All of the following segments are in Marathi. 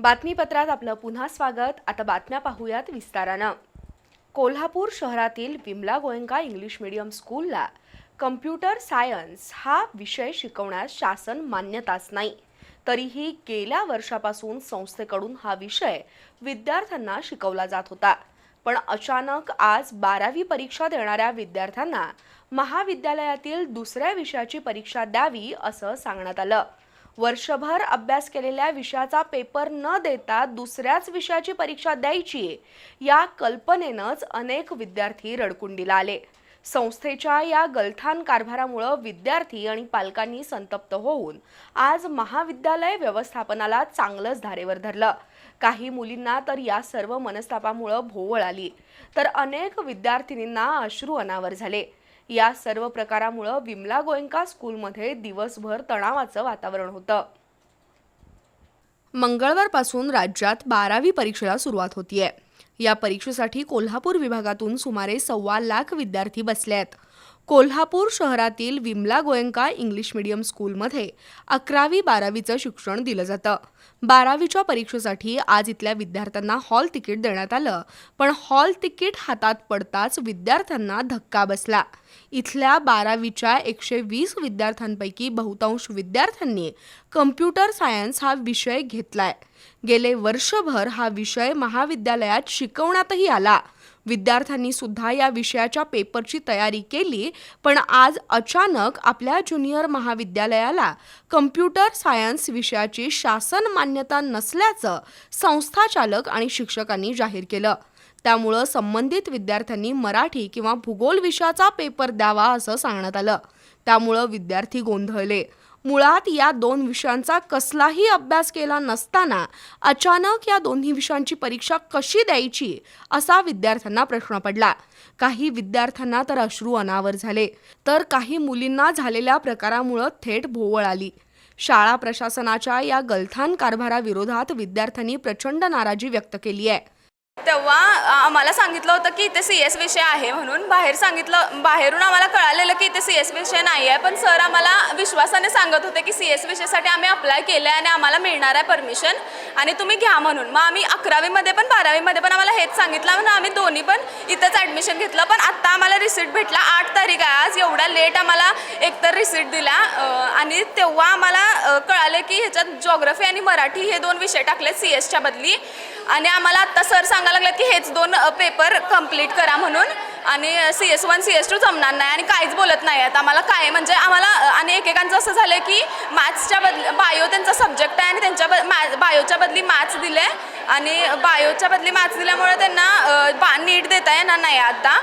बातमीपत्रात आपलं पुन्हा स्वागत. आता बातम्या पाहूयात विस्तारानं. कोल्हापूर शहरातील विमला गोयंका इंग्लिश मीडियम स्कूलला कम्प्युटर सायन्स हा विषय शिकवण्यास शासन मान्यताच नाही. तरीही गेल्या वर्षापासून संस्थेकडून हा विषय विद्यार्थ्यांना शिकवला जात होता. पण अचानक आज बारावी परीक्षा देणाऱ्या विद्यार्थ्यांना महाविद्यालयातील दुसऱ्या विषयाची परीक्षा द्यावी असं सांगण्यात आलं. वर्षभर अभ्यास केलेल्या विषयाचा पेपर न देता दुसऱ्याच विषयाची परीक्षा द्यायची आहे. या कल्पनेनंच अनेक विद्यार्थी रडकुंडीला आले. संस्थेच्या या गलथान कारभारामुळं विद्यार्थी आणि पालकांनी संतप्त होऊन आज महाविद्यालय व्यवस्थापनाला चांगलंच धारेवर धरलं. काही मुलींना तर या सर्व मनस्तापामुळं भोवळ आली. तर अनेक विद्यार्थिनींना अश्रू अनावर झाले. या सर्व प्रकारामुळं विमला गोयंका स्कूलमध्ये दिवसभर तणावाचं वातावरण होतं. मंगळवारपासून राज्यात बारावी परीक्षेला सुरुवात होतीये. या परीक्षेसाठी कोल्हापूर विभागातून सुमारे सव्वा लाख विद्यार्थी बसले आहेत कोल्हापूर शहरातील विमला गोयंका इंग्लिश मीडियम स्कूलमध्ये अकरावी बारावीचं शिक्षण दिलं जातं. बारावीच्या परीक्षेसाठी आज इथल्या विद्यार्थ्यांना हॉल तिकीट देण्यात आलं पण हॉल तिकीट हातात पडताच विद्यार्थ्यांना धक्का बसला. इथल्या बारावीच्या एकशे वीस विद्यार्थ्यांपैकी बहुतांश विद्यार्थ्यांनी कम्प्युटर सायन्स हा विषय घेतलाय. गेले वर्षभर हा विषय महाविद्यालयात शिकवण्यातही आला. विद्यार्थ्यांनी सुद्धा या विषयाच्या पेपरची तयारी केली. पण आज अचानक आपल्या ज्युनियर महाविद्यालयाला कम्प्युटर सायन्स विषयाची शासन मान्यता नसल्याचं संस्थाचालक आणि शिक्षकांनी जाहीर केलं. त्यामुळं संबंधित विद्यार्थ्यांनी मराठी किंवा भूगोल विषयाचा पेपर द्यावा असं सांगण्यात आलं. त्यामुळं विद्यार्थी गोंधळले. मुळात या दोन विषयांचा कसलाही अभ्यास केला नसताना अचानक या दोन्ही विषयांची परीक्षा कशी द्यायची असा विद्यार्थ्यांना प्रश्न पडला. काही विद्यार्थ्यांना तर अश्रू अनावर झाले तर काही मुलींना झालेल्या प्रकारामुळं थेट भोवळ आली. शाळा प्रशासनाच्या या गलथान कारभाराविरोधात विद्यार्थ्यांनी प्रचंड नाराजी व्यक्त केली आहे. तेव्हा आम्हाला सांगितलं होतं की इथे सी एस विषय आहे म्हणून बाहेर सांगितलं बाहेरून आम्हाला कळालेलं की इथे सी एस विषय नाही आहे. पण सर आम्हाला विश्वासाने सांगत होते की सी एस विषयासाठी आम्ही अप्लाय केलं आहे आणि आम्हाला मिळणार आहे परमिशन आणि तुम्ही घ्या म्हणून. मग आम्ही अकरावीमध्ये पण बारावीमध्ये पण आम्हाला हेच सांगितलं म्हणून आम्ही दोन्ही पण इथंच ॲडमिशन घेतलं. पण आत्ता आम्हाला रिसिट भेटला आठ तारीख आहे. आज एवढा लेट आम्हाला एकतर रिसिट दिला. आणि तेव्हा आम्हाला कळालं कळाले की ह्याच्यात जॉग्रफी आणि मराठी हे दोन विषय टाकले सी एसच्या बदली. आणि आम्हाला आत्ता सर सांगायला लागलं की हेच दोन पेपर कंप्लीट करा म्हणून. आणि C S one C S two जमणार नाही आणि काहीच बोलत नाही आहेत. आम्हाला काय म्हणजे आम्हाला आणि एकेकांचं असं झालं की मॅथ्सच्या बदल बायो त्यांचा सब्जेक्ट आहे आणि त्यांच्या ब मॅ बायोच्या बदली मॅथ्स दिले आणि बायोच्या बदली मॅथ्स दिल्यामुळे त्यांना बा नीट देता येणार नाही आता.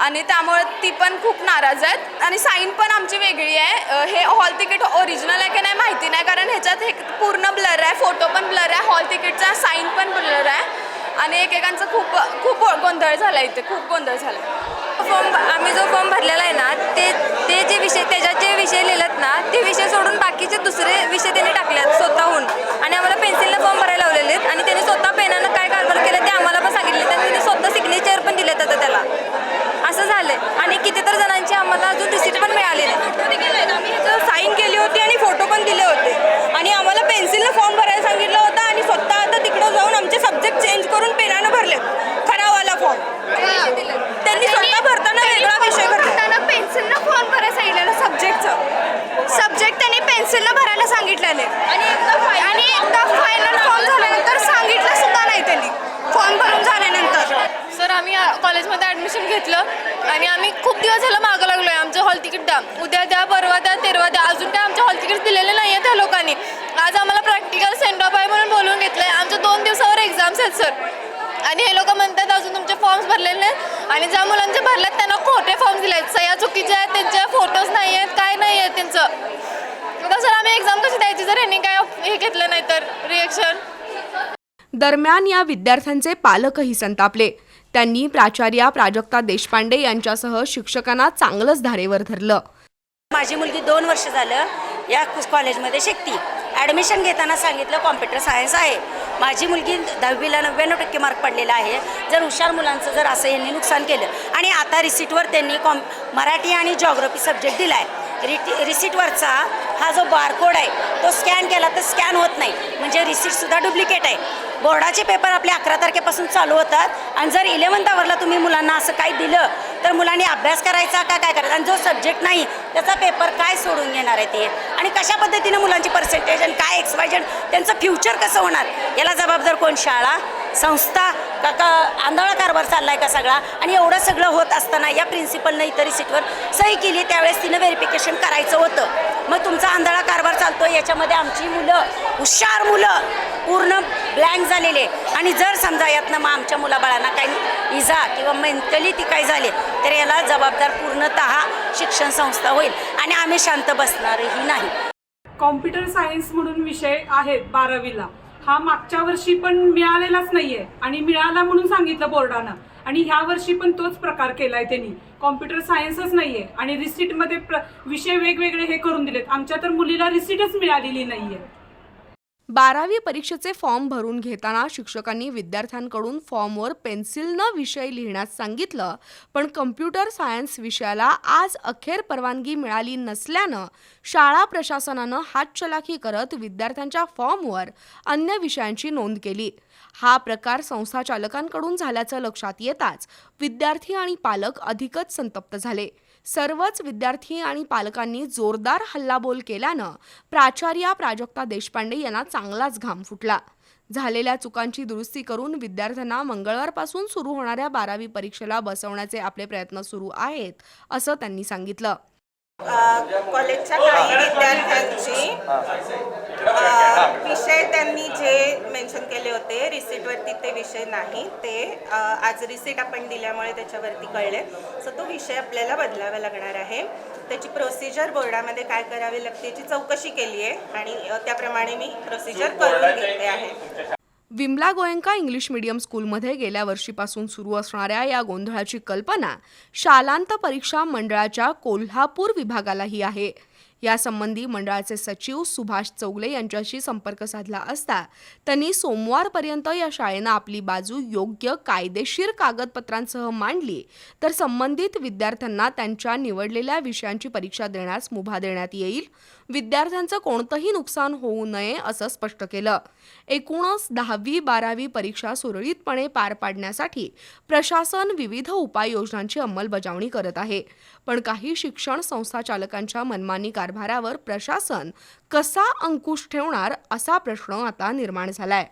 आणि त्यामुळे ती पण खूप नाराज आहेत. आणि साईन पण आमची वेगळी आहे. हे हॉल तिकीट ओरिजिनल आहे की नाही माहिती नाही कारण ह्याच्यात हे पूर्ण ब्लर आहे. फोटो पण ब्लर आहे. हॉल तिकीटचा साईन पण ब्लर आहे. आणि एकेकांचं खूप खूप गोंधळ झाला इथे. खूप गोंधळ झाला फॉर्म आम्ही जो फॉर्म भरलेला आहे ना ते ते जे विषय त्याच्यात जे विषय लिहिलेत ना ते विषय सोडून बाकीचे दुसरे विषय त्यांनी आहेत स्वतःहून आणि आम्हाला पेन्सिलनं फॉर्म भरायला लावलेले आहेत आणि त्यांनी स्वतः पेनानं काय कारभार केलं ते आम्हाला पण सांगितले आणि त्यांनी स्वतः सिग्नेचर पण दिलेत आता त्याला असं झालंय आणि किती तर जणांची आम्हाला अजून रिसिट पण मिळाली नाही आम्ही ह्याचं साईन केली होती आणि फोटो पण दिले होते आणि आम्हाला पेन्सिलनं फॉर्म भरायला सांगितलं होतं आणि स्वतः आता तिकडं जाऊन आमचे सब्जेक्ट चेंज करून पेनानं भरले खरावाला फॉर्म त्यांनी स्वतः भरताना वेगळा विषय भरला त्यांना पेन्सिलनं फॉर्म भरायला सांगितलेलं सब्जेक्टचं सब्जेक्ट त्यांनी पेन्सिलनं भरायला सांगितलेले आणि एकदा आणि एकदा फायनल फॉर्म झाल्यानंतर सांगितलं सुद्धा नाही त्यांनी फॉर्म भरून झाल्यानंतर सर आम्ही आ- कॉलेजमध्ये ॲडमिशन घेतलं आणि आम्ही खूप दिवस झालं मागं लागलो आहे आमचं हॉल तिकीट द्या उद्या द्या परवा द्या तेरवा द्या. अजून काय आमच्या हॉल तिकीट दिलेले नाही आहेत त्या लोकांनी. आज आम्हाला प्रॅक्टिकल सेंड ऑफ आहे म्हणून बोलून घेतलं आहे आमच्या दोन दिवसावर एक्झाम्स आहेत सर आणि हे लोक म्हणतात अजून तुमचे फॉर्म्स भरलेले नाहीत. आणि ज्या मुलांचे भरलेत त्यांना खोटे फॉर्म दिले आहेत सह्या चुकीच्या आहेत त्यांचे फोटोज नाही आहेत काय नाही आहेत त्यांचं. आता सर आम्ही एक्झाम कशी द्यायची जर यांनी काय हे घेतलं नाही तर रिएक्शन दरम्यान या विद्यार्थ्यांचे पालकही संतापले. त्यांनी प्राचार्या प्राजक्ता देशपांडे यांच्यासह शिक्षकांना चांगलंच धारेवर धरलं. माझी मुलगी दोन वर्ष झालं या कुस- कॉलेजमध्ये शिकती. ॲडमिशन घेताना सांगितलं कॉम्प्युटर सायन्स आहे. माझी मुलगी दहावीला नव्याण्णव टक्के मार्क पडलेला आहे. जर हुशार मुलांचं जर असं यांनी नुकसान केलं आणि आता रिसिटवर त्यांनी कॉम मराठी आणि जॉग्रफी सब्जेक्ट दिला आहे रिटी रिसिटवरचा हा जो बारकोड आहे तो स्कॅन केला तर स्कॅन होत नाही. म्हणजे रिसिटसुद्धा डुप्लिकेट आहे. बोर्डाचे पेपर आपले अकरा तारखेपासून चालू होतात. आणि जर इलेवन्थ आवरला तुम्ही मुलांना असं काही दिलं तर मुलांनी अभ्यास करायचा का काय करायचा? आणि जो सब्जेक्ट नाही त्याचा पेपर काय सोडून घेणार आहे ते? आणि कशा पद्धतीनं मुलांची पर्सेंटेज आणि काय एक्स त्यांचं फ्युचर कसं होणार? याला जबाबदार कोण? शाळा संस्था का का आंधळा कारभार चाललाय का सगळा? आणि एवढं सगळं होत असताना या प्रिन्सिपलनं इतर रिसिटवर सही केली त्यावेळेस तिनं व्हेरिफिकेशन करायचं होतं. मग तुमचा आंधळा कारभार चालतो याच्यामध्ये आमची मुलं हुशार मुलं पूर्ण ब्लँक झालेले. आणि जर समजा यातनं मग आमच्या मुलाबाळांना काही इजा किंवा मेंटली ती काही झाली तर याला जबाबदार पूर्णतः शिक्षण संस्था होईल. आणि आम्ही शांत बसणारही नाही. कॉम्प्युटर सायन्स म्हणून विषय आहेत बारावीला. हा मागच्या वर्षी पण मिळालेलाच नाहीये आणि मिळाला म्हणून सांगितलं बोर्डानं. आणि ह्या वर्षी पण तोच प्रकार केलाय त्यांनी. कॉम्प्युटर सायन्सच नाहीये आणि रिसिटमध्ये प्र विषय वेगवेगळे हे करून दिलेत. आमच्या तर मुलीला रिसिटच मिळालेली नाहीये. बारावी परीक्षेचे फॉर्म भरून घेताना शिक्षकांनी विद्यार्थ्यांकडून फॉर्मवर पेन्सिलनं विषय लिहिण्यास सांगितलं पण कम्प्युटर सायन्स विषयाला आज अखेर परवानगी मिळाली नसल्यानं शाळा प्रशासनानं हातचलाखी करत विद्यार्थ्यांच्या फॉर्मवर अन्य विषयांची नोंद केली. हा प्रकार संस्थाचालकांकडून झाल्याचं लक्षात येताच विद्यार्थी आणि पालक अधिकच संतप्त झाले. सर्वच विद्यार्थी आणि पालकांनी जोरदार हल्लाबोल केल्यानं प्राचार्या प्राजक्ता देशपांडे यांना चांगलाच घाम फुटला. झालेल्या चुकांची दुरुस्ती करून विद्यार्थ्यांना मंगळवारपासून सुरू होणाऱ्या बारावी परीक्षेला बसवण्याचे आपले प्रयत्न सुरू आहेत असं त्यांनी सांगितलं. कॉलेजच्या काही विद्यार्थ्यांची विषय त्यांनी जे मेन्शन केले होते रिसीटवरती ते विषय नाही ते आज रिसीट आपण दिल्यामुळे त्याच्यावरती कळले. सो तो विषय आपल्याला बदलावा लागणार आहे. त्याची प्रोसिजर बोर्डामध्ये काय करावी लागते याची चौकशी केली आहे आणि त्याप्रमाणे मी प्रोसिजर करून घेते आहे. विमला गोयंका इंग्लिश मीडियम स्कूलमध्ये गेल्या वर्षीपासून सुरू असणाऱ्या या गोंधळाची कल्पना शालांत परीक्षा मंडळाच्या कोल्हापूर विभागालाही आहे. यासंबंधी मंडळाचे सचिव सुभाष चौगले यांच्याशी संपर्क साधला असता त्यांनी सोमवारपर्यंत या शाळेनं आपली बाजू योग्य कायदेशीर कागदपत्रांसह मांडली. तर संबंधित विद्यार्थ्यांना त्यांच्या निवडलेल्या विषयांची परीक्षा देण्यास मुभा देण्यात येईल. विद्यार्थ्यांचं कोणतंही नुकसान होऊ नये असं स्पष्ट केलं. एकूणच दहावी बारावी परीक्षा सुरळीतपणे पार पाडण्यासाठी प्रशासन विविध उपाययोजनांची अंमलबजावणी करत आहे. पण काही शिक्षण संस्था चालकांच्या मनमानी कारभारावर प्रशासन कसा अंकुश ठेवणार असा प्रश्न आता निर्माण झालाय.